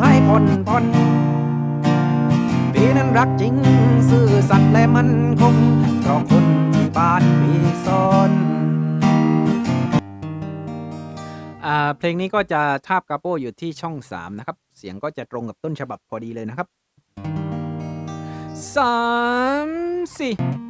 ให้ผ่นผ่นปีนั้นรักจริง ซื่อสัตย์และมันคงเพราะคนที่บ้านมีซอนเพลงนี้ก็จะทาบกาโปอยู่ที่ช่อง 3 นะครับ เสียงก็จะตรงกับต้นฉบับพอดีเลยนะครับ 3 4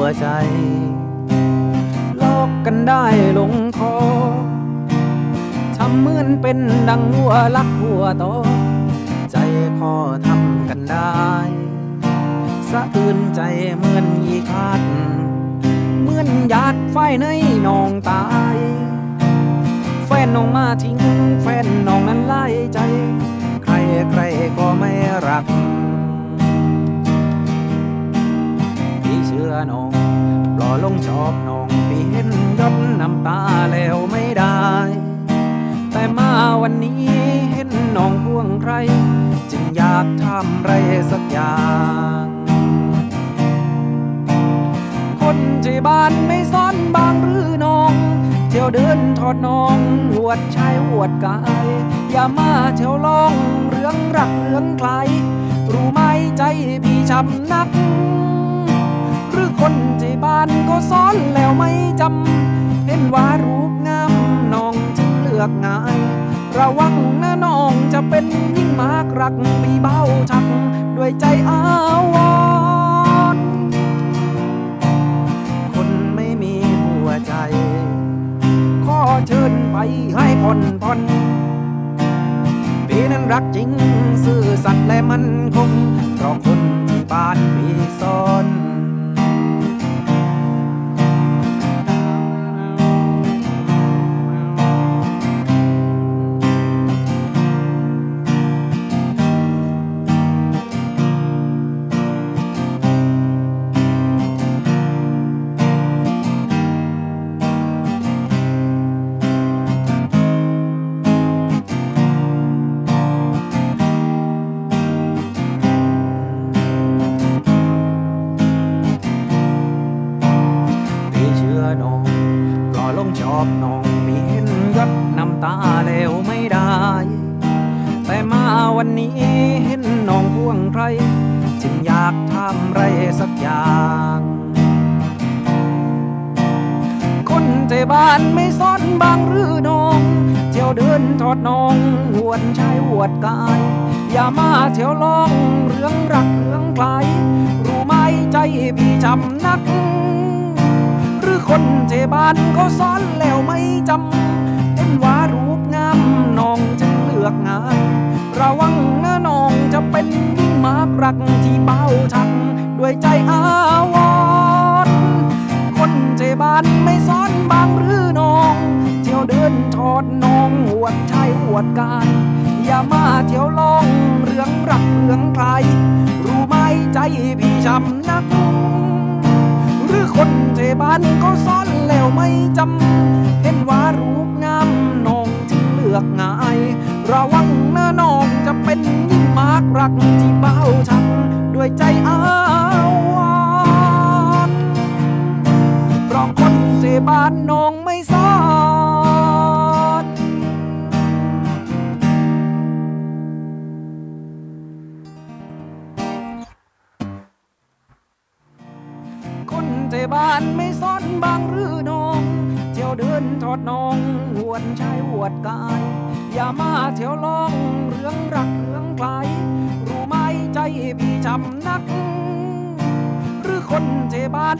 วใจลอกกันได้ลงคอทำเหมือนเป็นดังหัวลักหัวโตอใจคอทำกันได้ สะอื่นใจเหมือนยีคาดเหมือนหยาดไฟในนองตาย แฟนน้องมาทิ้ง แฟนน้องนั้นไล่ใจ ใครใครก็ไม่ น้องปล่อลงชอบน้องพี่เห็นยดน้ำตาแล้วไม่ได้ แต่มาวันนี้เห็นน้องห่วงใคร จึงอยากทำไรสักอย่าง คนที่บ้านไม่ซ่อนบางหรือน้อง เที่ยวเดินทอดน้องหวดชายหวดกาย อย่ามาเที่ยวลองเรื่องรักเรื่องใครรู้ไหมใจพี่ช้ำนักานก็สอนแล้วไม่จำ เห็นว่ารูปงามน้องจึงเลือกง่าย ระวังนะน้องจะเป็นยิ่งมากรักพี่เบ้าชัก ด้วยใจอาวรคนไม่มีหัวใจ ขอเชิญไปให้ผ่อนผ่อนพี่นั้นรักจริง ซื่อสัตย์และมันคงเพราะคนที่บ้านมีซ่อน องมีเห็นยดน้ำตาแล้วไม่ได้ แต่มาวันนี้เห็นน้องห่วงใคร จึงอยากทำไรสักอย่าง คนเทบ้านไม่ซ่อนบางหรือน้อง เที่ยวเดินทอดน้องหวนชายหวดกาย อย่ามาเที่ยวลองเรื่องรักเรื่องใครรู้ไหมใจพี่ช้ำนัก คนเทบานก็สอนแล้วไม่จำเห็นว่ารูปงามน้องจึงเลือกงาน ระวังนะน้องจะเป็นยิ่งมากรักที่เบ้าชักด้วยใจอาวรคนเทบานไม่สอนบางหรือน้อง เที่ยวเดินทอดน้องหวดชายหวดกายอย่ามาเที่ยวลองเรื่องรักเรื่องใครรู้ไหมใจพี่ช้ำนักหรือคนเท บ้านก็ซ่อนแล้วไม่จำ เห็นว่ารูปงามน้องจึงเลือกง่าย ระวังนะน้องจะเป็นยิ่งมากรักที่เบ้า คนเทบ้านไม่ซ่อนบางหรือนอง เที่ยวเดินทอดนองหวนชายหวดกาย อย่ามาเที่ยวลองเรื่องรักเรื่องใครรู้ไหมใจพี่ช้ำนัก หรือคนเทบ้าน